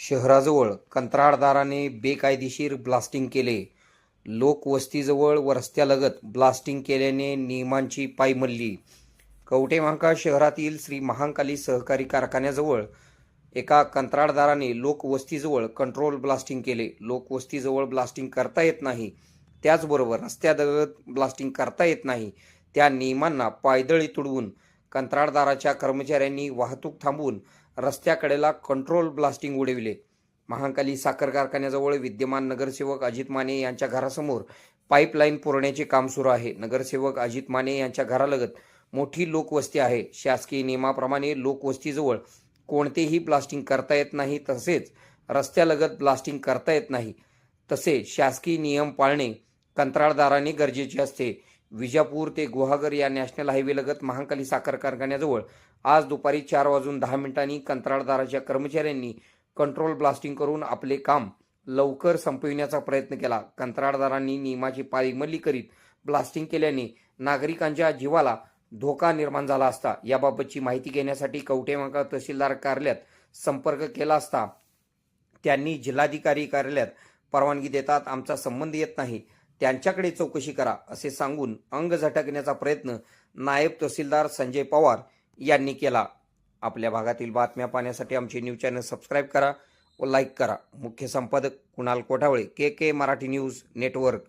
शहराजवळ कंत्राटदाराने बेकायदेशीर ब्लास्टिंग केले. लोकवस्तीजवळ व रस्त्यालगत ब्लास्टिंग केल्याने नियमांची पायमल्ली कवटे महांकाळ शहरातील श्री महांकाली सहकारी कारखान्याजवळ एका कंत्राटदाराने लोकवस्तीजवळ कंट्रोल ब्लास्टिंग केले. लोकवस्तीजवळ ब्लास्टिंग करता येत नाही. त्याचबरोबर रस्त्यालगत ब्लास्टिंग करता येत नाही. त्या नियमांना पायदळी तुडवून कंत्राटदाराच्या कर्मचाऱ्यांनी वाहतूक थांबवून रस्त्याकडेला कंट्रोल ब्लास्टिंग उडविले. महाकाली साखर कारखान्याजवळ विद्यमान नगरसेवक अजित माने यांच्या घरासमोर पाईपलाईन पुरवण्याचे काम सुरू आहे. नगरसेवक अजित माने यांच्या घरालगत मोठी लोकवस्ती आहे. शासकीय नियमाप्रमाणे लोकवस्तीजवळ कोणतेही ब्लास्टिंग करता येत नाही तसेच रस्त्यालगत ब्लास्टिंग करता येत नाही. तसे शासकीय नियम पाळणे कंत्राटदाराने गरजेचे असते. विजापूर ते गुहागर या नॅशनल हायवेलगत महांकाली साखर कारखान्याजवळ आज दुपारी चार वाजून दहा मिनिटांनी कंत्राटदाराच्या कर्मचाऱ्यांनी कंट्रोल ब्लास्टिंग करून आपले काम लवकर संपविण्याचा प्रयत्न केला. कंत्राटदारांनी नियमाची पायमल्ली करीत ब्लास्टिंग केल्याने नागरिकांच्या जीवाला धोका निर्माण झाला असता. याबाबतची माहिती घेण्यासाठी कवटेमाका तहसीलदार कार्यालयात संपर्क केला असता त्यांनी जिल्हाधिकारी कार्यालयात परवानगी देतात आमचा संबंध येत नाही. त्यांच्याकडे चौकशी करा असे सांगून अंग झटकण्याचा प्रयत्न नायब तहसीलदार संजय पवार यांनी केला. आपल्या भागातील बातम्या पाहण्यासाठी आमचे न्यूज चॅनल सबस्क्राईब करा व लाईक करा. मुख्य संपादक Kunal Kothawale K K Marathi news network.